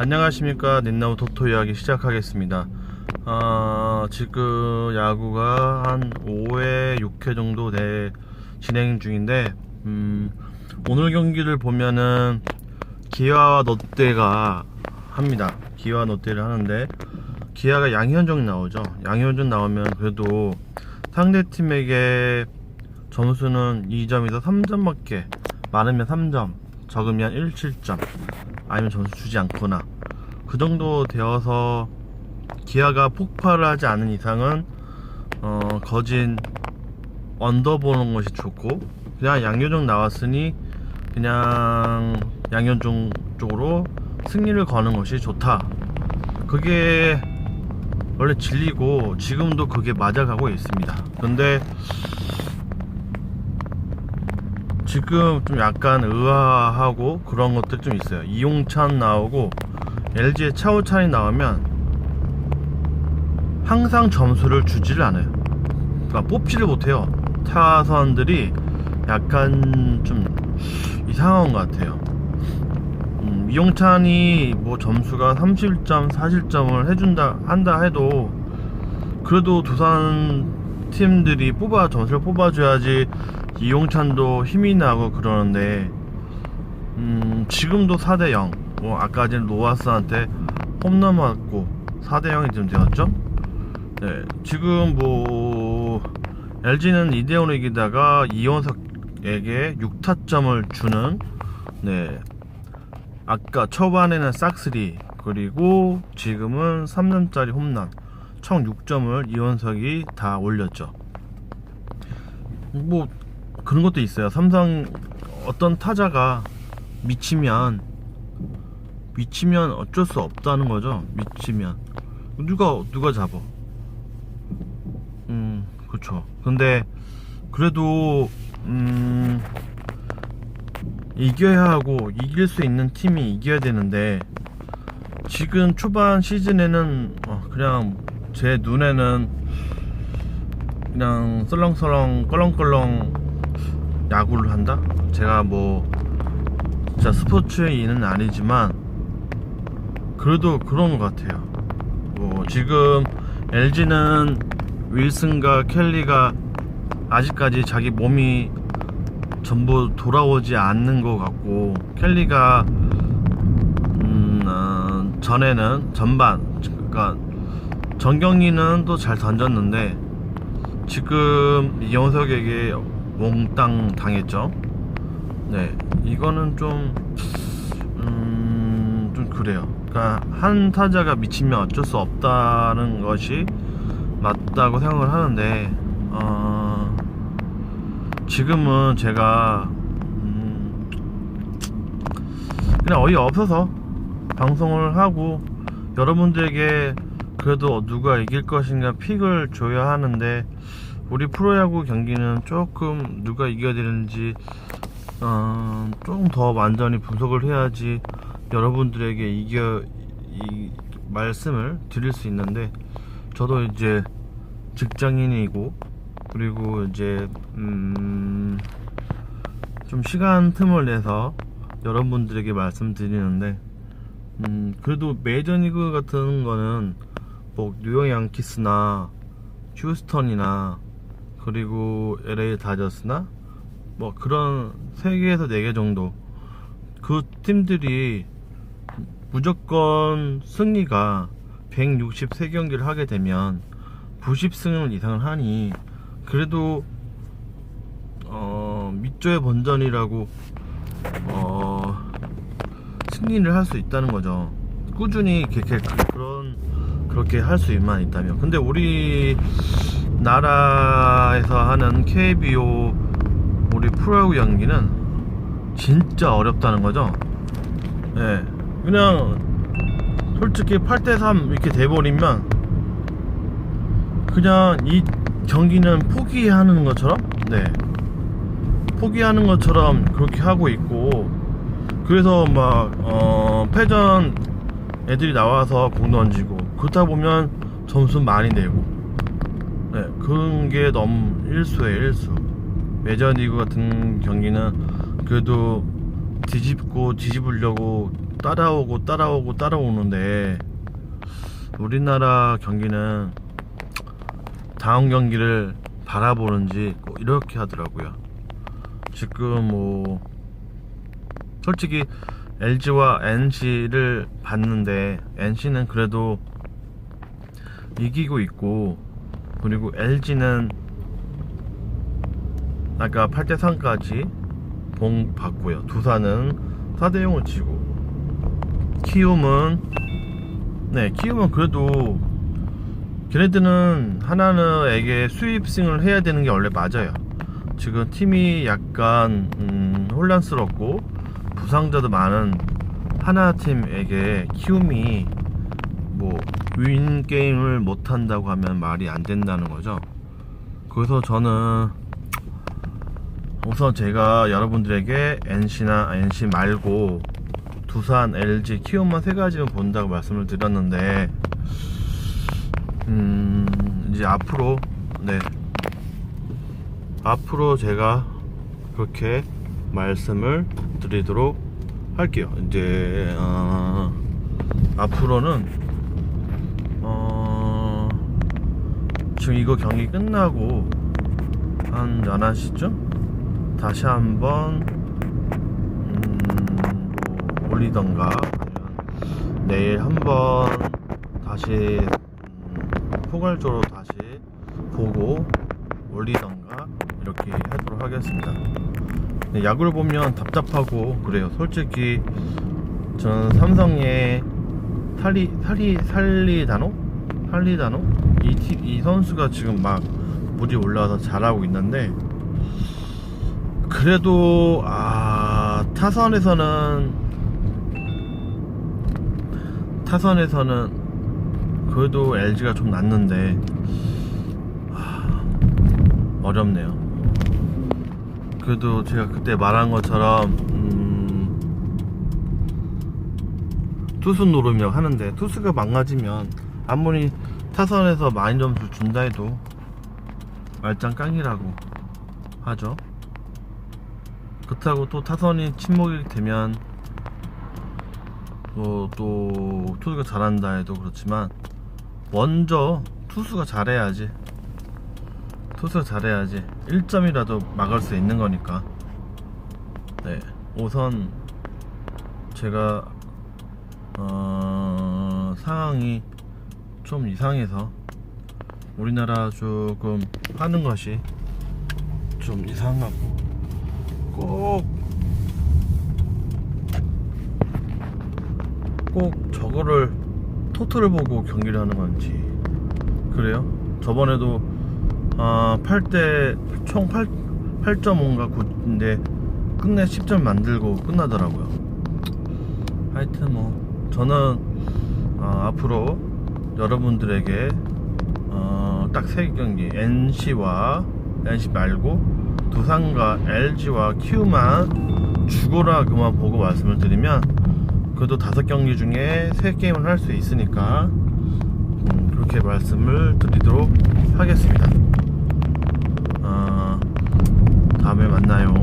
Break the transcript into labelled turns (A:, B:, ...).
A: 안녕하십니까. 넷나무 토토 이야기 시작하겠습니다. 아, 지금 야구가 한 5회 6회 정도 돼 진행 중인데 음, 오늘 경기를 보면은 기아와 롯데가 합니다. 기아와 롯데를 하는데 기아가 양현종 나오죠. 양현종 나오면 그래도 상대팀에게 점수는 2점에서 3점밖에 많으면 3점 적으면 1, 7점. 아니면 점수 주지 않거나 그 정도 되어서 기아가 폭발을 하지 않은 이상은 어, 거진 언더 보는 것이 좋고 그냥 양효종 나왔으니 그냥 양효종 쪽으로 승리를 거는 것이 좋다 그게 원래 진리고 지금도 그게 맞아가고 있습니다 근데 지금 좀 약간 의아하고 그런 것들 좀 있어요. 이용찬 나오고 LG의 차우찬이 나오면 항상 점수를 주지를 않아요. 그러니까 뽑지를 못해요. 타선들이 약간 좀 이상한 것 같아요. 음, 이용찬이 뭐 점수가 31점, 40점을 해준다 한다 해도 그래도 두산 팀들이 뽑아 점수를 뽑아줘야지 이용찬도 힘이 나고 그러는데 음, 지금도 4대 0. 뭐 아까 전 로하스한테 홈런 맞고 4대 0이 좀 되었죠. 네, 지금 뭐 LG는 2대 0으로 이기다가 이원석에게 6타점을 주는 네. 아까 초반에는 싹스리 그리고 지금은 3점짜리 홈런 총 6점을 이원석이 다 올렸죠. 뭐 그런 것도 있어요. 삼성 어떤 타자가 미치면 미치면 어쩔 수 없다는 거죠. 미치면 누가 누가 잡어? 음, 그렇죠. 근데 그래도 음 이겨야 하고 이길 수 있는 팀이 이겨야 되는데 지금 초반 시즌에는 어, 그냥 제 눈에는 그냥 썰렁썰렁 껄렁껄렁 야구를 한다? 제가 뭐 진짜 스포츠인은 아니지만 그래도 그런 것 같아요. 뭐 지금 LG는 윌슨과 켈리가 아직까지 자기 몸이 전부 돌아오지 않는 것 같고 켈리가 음, 어, 전에는 전반 그러니까 정경이는 또 잘 던졌는데 지금 이영석에게 몽땅 당했죠. 네, 이거는 좀 그래요. 그러니까 한 타자가 미치면 어쩔 수 없다는 것이 맞다고 생각을 하는데, 어, 지금은 제가, 음, 그냥 어이 없어서 방송을 하고 여러분들에게 그래도 누가 이길 것인가 픽을 줘야 하는데 우리 프로야구 경기는 조금 누가 이겨야 되는지 어, 조금 더 완전히 분석을 해야지 여러분들에게 이겨 이 말씀을 드릴 수 있는데 저도 이제 직장인이고 그리고 이제 음, 좀 시간 틈을 내서 여러분들에게 말씀드리는데 음, 그래도 메이저리그 같은 거는 뭐 뉴욕 양키스나 휴스턴이나 그리고 LA 다저스나 뭐 그런 3개에서 4개 정도 그 팀들이 무조건 승리가 163경기를 하게 되면 90승을 이상을 하니 그래도 어 밑조의 번전이라고 어 승리를 할 수 있다는 거죠 꾸준히 이렇게 그런 그렇게 할 수만 있다면 근데 우리 나라에서 하는 KBO 우리 프로야구 연기는 진짜 어렵다는 거죠. 예. 그냥 솔직히 8대3 이렇게 돼버리면 그냥 이 경기는 포기하는 것처럼 네. 포기하는 것처럼 그렇게 하고 있고 그래서 막 어, 패전 애들이 나와서 공 던지고 그러다 보면 점수 많이 내고 네, 그런 게 너무 일수예요, 일수. 메저리그 같은 경기는 그래도 뒤집고 뒤집으려고 따라오고 따라오고 따라오는데 우리나라 경기는 다음 경기를 바라보는지 꼭 이렇게 하더라고요. 지금 뭐 솔직히 LG와 NC를 봤는데 NC는 그래도 이기고 있고 그리고 LG는 아까 8대 3까지 봉 받고요. 두산은 4대 0을 치고 키움은 네 키움은 그래도 걔네들은 하나는에게 수입승을 해야 되는 게 원래 맞아요. 지금 팀이 약간 음, 혼란스럽고 부상자도 많은 하나 팀에게 키움이 뭐 윈 게임을 못 한다고 하면 말이 안 된다는 거죠. 그래서 저는 우선 제가 여러분들에게 NC나 NC 말고 두산, LG, 키움만 세 가지만 본다고 말씀을 드렸는데 음 이제 앞으로 네 앞으로 제가 그렇게 말씀을 드리도록 할게요. 이제 어, 앞으로는 어, 지금 이거 경기 끝나고 한 11시쯤 다시 한번 올리던가 아니면 내일 한번 다시 음, 포괄적으로 다시 보고 올리던가 이렇게 하도록 하겠습니다. 야구를 보면 답답하고 그래요. 솔직히 저는 삼성의 살리 살리 살리다노 살리다노 이, 티- 이 선수가 지금 막 물이 올라와서 잘하고 있는데 그래도 아 타선에서는 타선에서는 그래도 LG가 좀 낫는데 아, 어렵네요. 그래도 제가 그때 말한 것처럼 음, 투수 노름이라고 하는데 투수가 망가지면 아무리 타선에서 많이 점수 준다 해도 말짱 깡이라고 하죠. 그렇다고 또 타선이 침묵이 되면 또, 또 투수가 잘한다 해도 그렇지만 먼저 투수가 잘해야지. 투수가 잘해야지. 1점이라도 막을 수 있는 거니까. 네 우선 제가 어, 상황이 좀 이상해서 우리나라 조금 하는 것이 좀 이상하고 꼭, 꼭 저거를 토트를 보고 경기를 하는 건지 그래요? 저번에도 아, 8대 총 8, 8.5인가 9인데 끝내 10점 만들고 끝나더라고요. 하여튼 뭐 저는 어, 앞으로 여러분들에게 어, 딱세 경기 NC와 NC 말고 두산과 LG와 키움만 죽어라 그만 보고 말씀을 드리면 그래도 다섯 경기 중에 세 게임을 할 수 있으니까 음, 그렇게 말씀을 드리도록 하겠습니다. 어, 다음에 만나요.